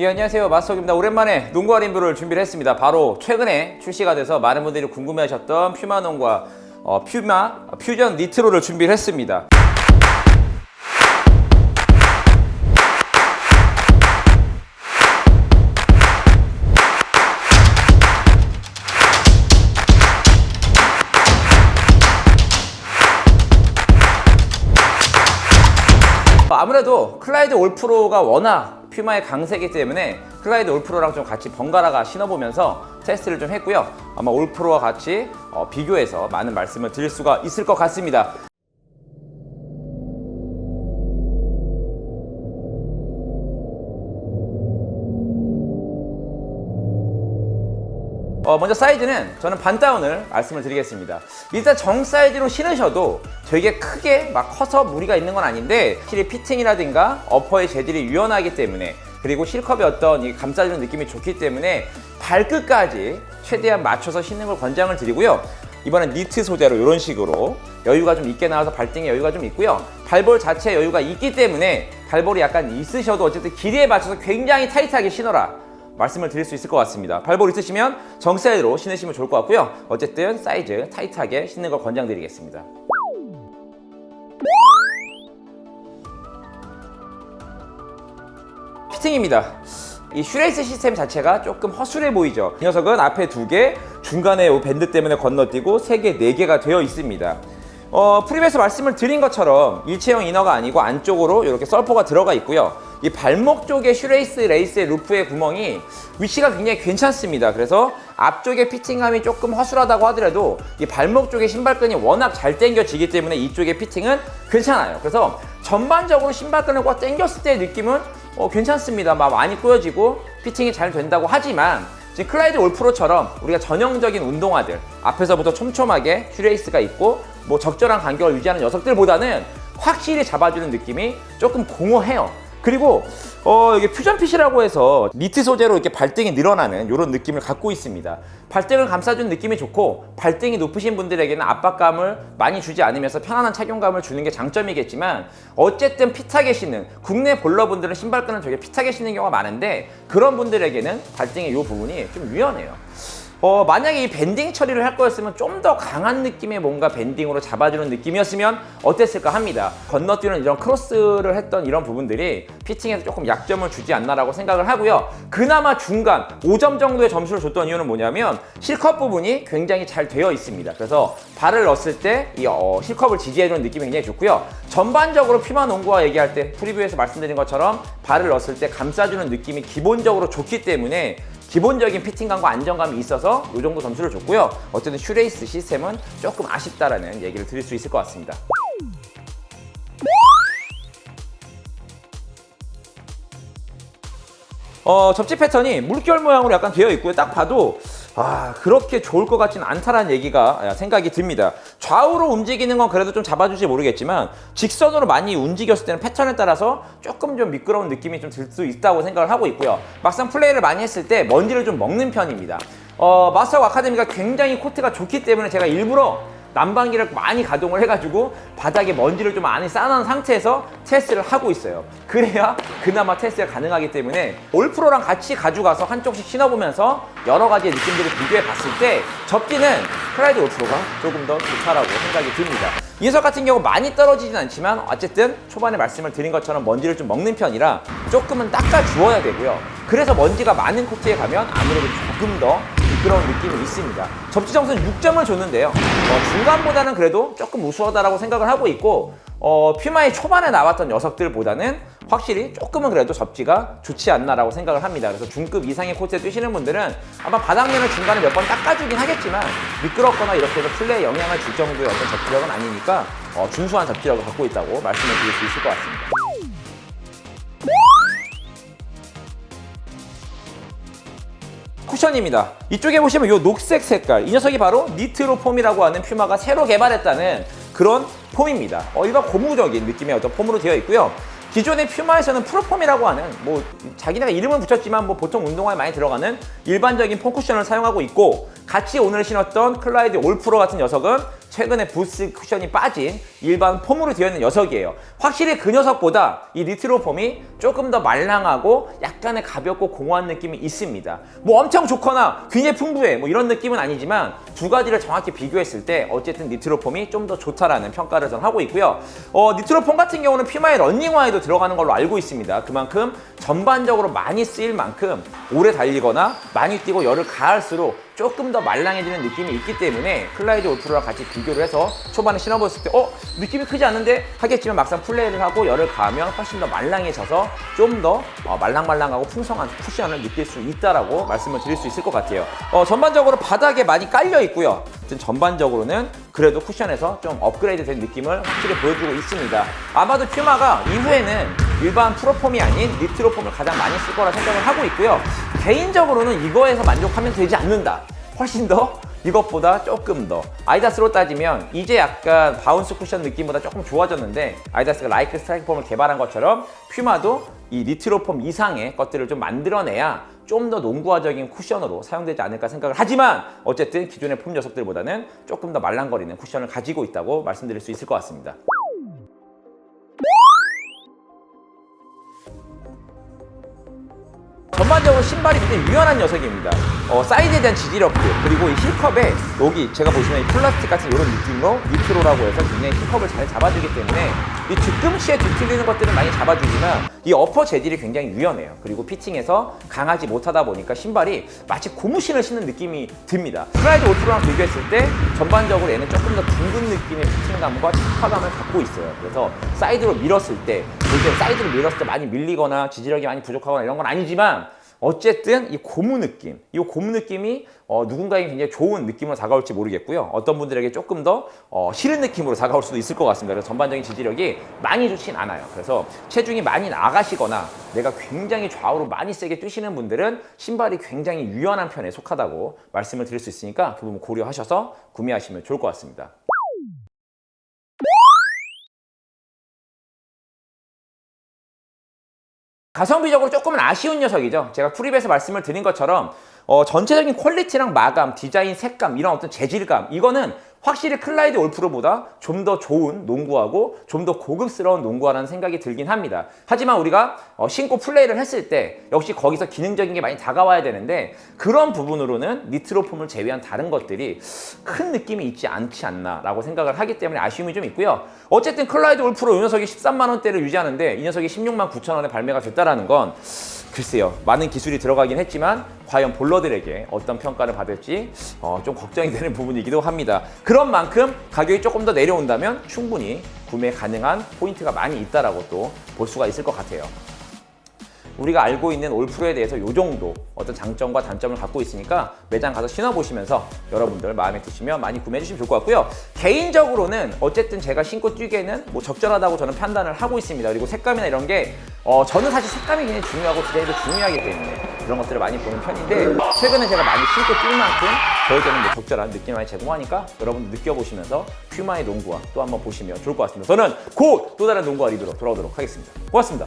예, 안녕하세요. 마스터입니다. 오랜만에 농구와 림브를 준비를 했습니다. 바로 최근에 출시가 돼서 많은 분들이 궁금해하셨던 퓨마 농구와 어, 퓨마 퓨전 니트로를 준비를 했습니다. 아무래도 클라이드 올프로가 워낙 퓨마의 강세기 때문에 클라이드 올프로랑 좀 같이 번갈아가 신어보면서 테스트를 좀 했고요. 아마 올프로와 같이 어, 비교해서 많은 말씀을 드릴 수가 있을 것 같습니다. 어, 먼저 사이즈는 저는 반다운을 말씀을 드리겠습니다. 일단 정 사이즈로 신으셔도 되게 크게 막 커서 무리가 있는 건 아닌데 확실히 피팅이라든가 어퍼의 재질이 유연하기 때문에 그리고 실컵의 어떤 이 감싸주는 느낌이 좋기 때문에 발끝까지 최대한 맞춰서 신는 걸 권장을 드리고요. 이번엔 니트 소재로 이런 식으로 여유가 좀 있게 나와서 발등에 여유가 좀 있고요. 발볼 자체에 여유가 있기 때문에 발볼이 약간 있으셔도 어쨌든 길이에 맞춰서 굉장히 타이트하게 신어라. 말씀을 드릴 수 있을 것 같습니다. 발볼 있으시면 정사이즈로 신으시면 좋을 것 같고요. 어쨌든 사이즈 타이트하게 신는 걸 권장드리겠습니다. 피팅입니다. 이 슈레이스 시스템 자체가 조금 허술해 보이죠. 이 녀석은 앞에 두 개, 중간에 이 밴드 때문에 건너뛰고 세 개, 네 개가 되어 있습니다. 어, 프리뷰에서 말씀을 드린 것처럼 일체형 이너가 아니고 안쪽으로 이렇게 썰포가 들어가 있고요. 이 발목 쪽에 슈레이스 레이스의 루프의 구멍이 위치가 굉장히 괜찮습니다. 그래서 앞쪽에 피팅감이 조금 허술하다고 하더라도 이 발목 쪽에 신발끈이 워낙 잘 당겨지기 때문에 이쪽의 피팅은 괜찮아요. 그래서 전반적으로 신발끈을 꽉 당겼을 때의 느낌은 어, 괜찮습니다. 막 많이 꼬여지고 피팅이 잘 된다고 하지만 지금 클라이드 올프로처럼 우리가 전형적인 운동화들 앞에서부터 촘촘하게 슈레이스가 있고 뭐 적절한 간격을 유지하는 녀석들보다는 확실히 잡아주는 느낌이 조금 공허해요. 그리고 어 이게 퓨전 핏이라고 해서 니트 소재로 이렇게 발등이 늘어나는 이런 느낌을 갖고 있습니다. 발등을 감싸주는 느낌이 좋고 발등이 높으신 분들에게는 압박감을 많이 주지 않으면서 편안한 착용감을 주는 게 장점이겠지만 어쨌든 핏하게 신는 국내 볼러분들은 신발끈을 되게 핏하게 신는 경우가 많은데 그런 분들에게는 발등의 이 부분이 좀 유연해요. 어, 만약에 이 밴딩 처리를 할 거였으면 좀 더 강한 느낌의 뭔가 밴딩으로 잡아주는 느낌이었으면 어땠을까 합니다. 건너뛰는 이런 크로스를 했던 이런 부분들이 피팅에서 조금 약점을 주지 않나라고 생각을 하고요. 그나마 중간 5점 정도의 점수를 줬던 이유는 뭐냐면 실컵 부분이 굉장히 잘 되어 있습니다. 그래서 발을 넣었을 때 이 어, 실컵을 지지해주는 느낌이 굉장히 좋고요. 전반적으로 피마 농구와 얘기할 때 프리뷰에서 말씀드린 것처럼 발을 넣었을 때 감싸주는 느낌이 기본적으로 좋기 때문에 기본적인 피팅감과 안정감이 있어서 이 정도 점수를 줬고요. 어쨌든 슈레이스 시스템은 조금 아쉽다라는 얘기를 드릴 수 있을 것 같습니다. 어, 접지 패턴이 물결 모양으로 약간 되어 있고요. 딱 봐도 아, 그렇게 좋을 것 같지는 않다라는 얘기가 생각이 듭니다. 좌우로 움직이는 건 그래도 좀 잡아줄지 모르겠지만 직선으로 많이 움직였을 때는 패턴에 따라서 조금 좀 미끄러운 느낌이 좀 들 수 있다고 생각을 하고 있고요. 막상 플레이를 많이 했을 때 먼지를 좀 먹는 편입니다. 어, 마스터 아카데미가 굉장히 코트가 좋기 때문에 제가 일부러 난방기를 많이 가동을 해가지고 바닥에 먼지를 좀 많이 쌓아놓은 상태에서 테스트를 하고 있어요. 그래야 그나마 테스트가 가능하기 때문에 올프로랑 같이 가져가서 한쪽씩 신어보면서 여러 가지의 느낌들을 비교해 봤을 때 접기는 클라이드 올프로가 조금 더 좋다라고 생각이 듭니다. 이 녀석 같은 경우 많이 떨어지진 않지만 어쨌든 초반에 말씀을 드린 것처럼 먼지를 좀 먹는 편이라 조금은 닦아 주어야 되고요. 그래서 먼지가 많은 코트에 가면 아무래도 조금 더 미끄러운 느낌이 있습니다. 접지 점수는 6점을 줬는데요. 어, 중간보다는 그래도 조금 우수하다라고 생각을 하고 있고 어, 퓨마의 초반에 나왔던 녀석들보다는 확실히 조금은 그래도 접지가 좋지 않나라고 생각을 합니다. 그래서 중급 이상의 코트에 뛰시는 분들은 아마 바닥면을 중간에 몇 번 닦아주긴 하겠지만 미끄럽거나 이렇게 해서 플레이에 영향을 줄 정도의 어떤 접지력은 아니니까 어, 준수한 접지력을 갖고 있다고 말씀을 드릴 수 있을 것 같습니다. 쿠션입니다. 이쪽에 보시면 이 녹색 색깔, 이 녀석이 바로 니트로 폼이라고 하는 퓨마가 새로 개발했다는 그런 폼입니다. 어, 일반 고무적인 느낌의 어떤 폼으로 되어 있고요. 기존의 퓨마에서는 프로폼이라고 하는 뭐 자기네가 이름을 붙였지만 뭐 보통 운동화에 많이 들어가는 일반적인 폼 쿠션을 사용하고 있고 같이 오늘 신었던 클라이드 올프로 같은 녀석은 최근에 부스 쿠션이 빠진 일반 폼으로 되어 있는 녀석이에요. 확실히 그 녀석보다 이 니트로 폼이 조금 더 말랑하고 약간의 가볍고 공허한 느낌이 있습니다. 뭐 엄청 좋거나 굉장히 풍부해 뭐 이런 느낌은 아니지만 두 가지를 정확히 비교했을 때 어쨌든 니트로 폼이 좀 더 좋다라는 평가를 저는 하고 있고요. 어, 니트로 폼 같은 경우는 퓨마의 런닝화에도 들어가는 걸로 알고 있습니다. 그만큼 전반적으로 많이 쓰일 만큼 오래 달리거나 많이 뛰고 열을 가할수록 조금 더 말랑해지는 느낌이 있기 때문에 클라이드 올프로랑 같이 비교를 해서 초반에 신어봤을 때 어? 느낌이 크지 않는데? 하겠지만 막상 플레이를 하고 열을 가하면 훨씬 더 말랑해져서 좀 더 말랑말랑하고 풍성한 쿠션을 느낄 수 있다라고 말씀을 드릴 수 있을 것 같아요 어, 전반적으로 바닥에 많이 깔려 있고요 전반적으로는 그래도 쿠션에서 좀 업그레이드 된 느낌을 확실히 보여주고 있습니다 아마도 퓨마가 이후에는 일반 프로폼이 아닌 니트로폼을 가장 많이 쓸 거라 생각을 하고 있고요. 개인적으로는 이거에서 만족하면 되지 않는다. 훨씬 더? 이것보다 조금 더. 아이다스로 따지면 이제 약간 바운스 쿠션 느낌보다 조금 좋아졌는데 아이다스가 라이크 스트라이크 폼을 개발한 것처럼 퓨마도 이 니트로 폼 이상의 것들을 좀 만들어내야 좀 더 농구화적인 쿠션으로 사용되지 않을까 생각을 하지만 어쨌든 기존의 폼 녀석들보다는 조금 더 말랑거리는 쿠션을 가지고 있다고 말씀드릴 수 있을 것 같습니다. 전반적으로 신발이 굉장히 유연한 녀석입니다. 어, 사이즈에 대한 지지력들 그리고 이 힐컵에 여기 제가 보시면 이 플라스틱 같은 이런 느낌으로 니트로라고 해서 굉장히 힐컵을 잘 잡아주기 때문에 이 뒤꿈치에 뒤틀리는 것들은 많이 잡아주지만 이 어퍼 재질이 굉장히 유연해요. 그리고 피팅에서 강하지 못하다 보니까 신발이 마치 고무신을 신는 느낌이 듭니다. 슬라이드 올프로랑 비교했을 때 전반적으로 얘는 조금 더 둥근 느낌의 피팅감과 착화감을 갖고 있어요. 그래서 사이드로 밀었을 때, 요즘 사이드로 밀었을 때 많이 밀리거나 지지력이 많이 부족하거나 이런 건 아니지만 어쨌든 이 고무 느낌, 이 고무 느낌이 어, 누군가에게 굉장히 좋은 느낌으로 다가올지 모르겠고요. 어떤 분들에게 조금 더 어, 싫은 느낌으로 다가올 수도 있을 것 같습니다. 그래서 전반적인 지지력이 많이 좋진 않아요. 그래서 체중이 많이 나가시거나 내가 굉장히 좌우로 많이 세게 뛰시는 분들은 신발이 굉장히 유연한 편에 속하다고 말씀을 드릴 수 있으니까 그 부분 고려하셔서 구매하시면 좋을 것 같습니다. 가성비적으로 조금은 아쉬운 녀석이죠. 제가 프립에서 말씀을 드린 것처럼 어, 전체적인 퀄리티랑 마감, 디자인, 색감 이런 어떤 재질감 이거는 확실히 클라이드 올프로보다 좀 더 좋은 농구하고 좀 더 고급스러운 농구화라는 생각이 들긴 합니다. 하지만 우리가 어, 신고 플레이를 했을 때 역시 거기서 기능적인 게 많이 다가와야 되는데 그런 부분으로는 니트로폼을 제외한 다른 것들이 큰 느낌이 있지 않지 않나라고 생각을 하기 때문에 아쉬움이 좀 있고요. 어쨌든 클라이드 올프로 이 녀석이 13만 원대를 유지하는데 이 녀석이 16만 9천 원에 발매가 됐다라는 건 글쎄요 많은 기술이 들어가긴 했지만 과연 볼러들에게 어떤 평가를 받을지 어, 좀 걱정이 되는 부분이기도 합니다. 그런 만큼 가격이 조금 더 내려온다면 충분히 구매 가능한 포인트가 많이 있다라고 또 볼 수가 있을 것 같아요. 우리가 알고 있는 올프로에 대해서 이 정도 어떤 장점과 단점을 갖고 있으니까 매장 가서 신어보시면서 여러분들 마음에 드시면 많이 구매해 주시면 좋을 것 같고요. 개인적으로는 어쨌든 제가 신고 뛰기에는 뭐 적절하다고 저는 판단을 하고 있습니다. 그리고 색감이나 이런 게 어, 저는 사실 색감이 굉장히 중요하고 디자인도 중요하기 때문에 그런 것들을 많이 보는 편인데 최근에 제가 많이 신고 뛸 만큼 저에게는 뭐 적절한 느낌을 많이 제공하니까 여러분들 느껴보시면서 퓨마의 농구화 또 한번 보시면 좋을 것 같습니다. 저는 곧 또 다른 농구화 리뷰로 돌아오도록 하겠습니다. 고맙습니다.